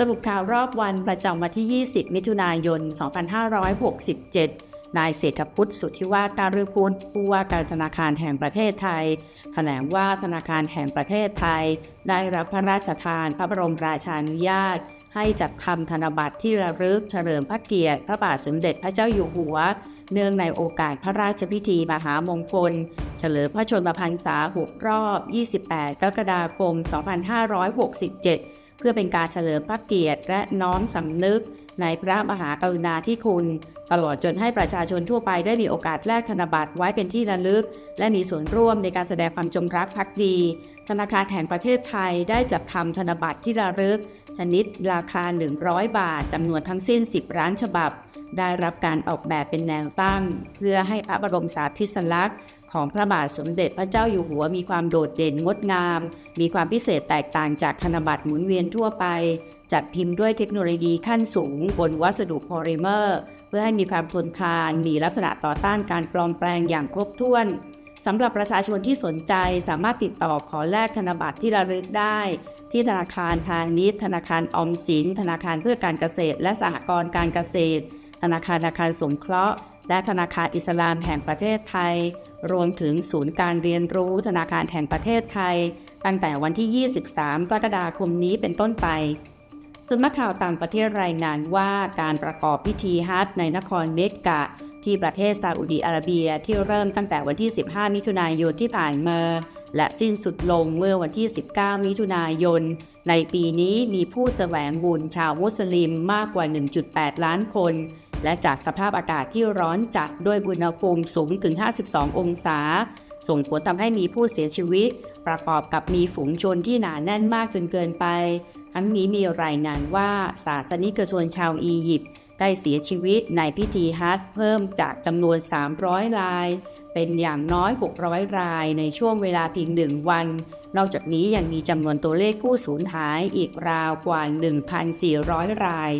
สรุปข่าวรอบวันประจำวันที่ 20 มิถุนายน 2567 นายเศรษฐพุทธสุทธิวาฒนาฤพุทธผู้ว่าการธนาคารแห่งประเทศไทยแถลงว่าธนาคารแห่งประเทศไทย ได้รับพระราชทานพระบรมราชานุญาต ให้จัดทำธนบัตรที่ระลึกเฉลิมพระเกียรติพระบาทสมเด็จพระเจ้าอยู่หัว เนื่องในโอกาสพระราชพิธีมหามงคล เฉลิมพระชนมพรรษา6รอบ 28 กรกฎาคม 2567 เพื่อเป็นการเฉลิมพระเกียรติและน้อมสำนึกในพระมหากรุณาธิคุณ ตลอดจนให้ประชาชนทั่วไปได้มีโอกาสแลกธนบัตรไว้เป็นที่ระลึก และมีส่วนร่วมในการแสดงความจงรักภักดี ธนาคารแห่งประเทศไทยได้จัดทำธนบัตรที่ระลึก ชนิดราคา 100 บาทจำนวนทั้งสิ้น 10 ล้านฉบับ ได้รับการออกแบบเป็นแนวตั้ง เพื่อให้พระบรมสารีริสลักษณ์ ของพระบาทสมเด็จพระเจ้าอยู่หัวมีความโดดเด่นงดงาม มีความพิเศษแตกต่างจากธนบัตรหมุนเวียนทั่วไป จัดพิมพ์ด้วยเทคโนโลยีขั้นสูง บนวัสดุโพลิเมอร์ เพื่อให้มีความทนทาน มีลักษณะต่อต้านการปลอมแปลงอย่างครบถ้วนสำหรับประชาชนที่สนใจสามารถติดต่อขอแลกธนบัตรที่ระลึกได้ ที่ธนาคารพาณิชย์ธนาคารออมสิน ธนาคารเพื่อการเกษตร และสหกรณ์การเกษตร ธนาคารอาคารสงเคราะห์ และธนาคารอิสลามแห่งประเทศไทย รวมถึงศูนย์การเรียนรู้ธนาคารแห่งประเทศไทย ตั้งแต่วันที่ 23 กรกฎาคมนี้เป็นต้นไปสำนักข่าวต่างประเทศรายงานว่าการประกอบพิธีฮัจในนครเมกกะที่ประเทศซาอุดีอาระเบียที่เริ่มตั้งแต่วันที่ 15 มิถุนายนที่ผ่านมาและสิ้นสุดลงเมื่อวันที่ 19 มิถุนายน ในปีนี้มีผู้แสวงบุญชาวมุสลิมมากกว่า 1.8 ล้านคน และจากสภาพอากาศที่ร้อนจัดด้วยอุณหภูมิสูงถึง 52 องศา ส่งผลทำให้มีผู้เสียชีวิต ประกอบกับมีฝูงชนที่หนาแน่นมากจนเกินไป ทั้งนี้มีรายงานว่าศาสนิกชนชาวอียิปต์ได้เสียชีวิตในพิธีฮัจเพิ่มจากจำนวน 300 ราย เป็นอย่างน้อย 600 รายในช่วงเวลาเพียงหนึ่งวัน นอกจากนี้ยังมีจำนวนตัวเลขผู้สูญหายอีกราวกว่า 1,400 ราย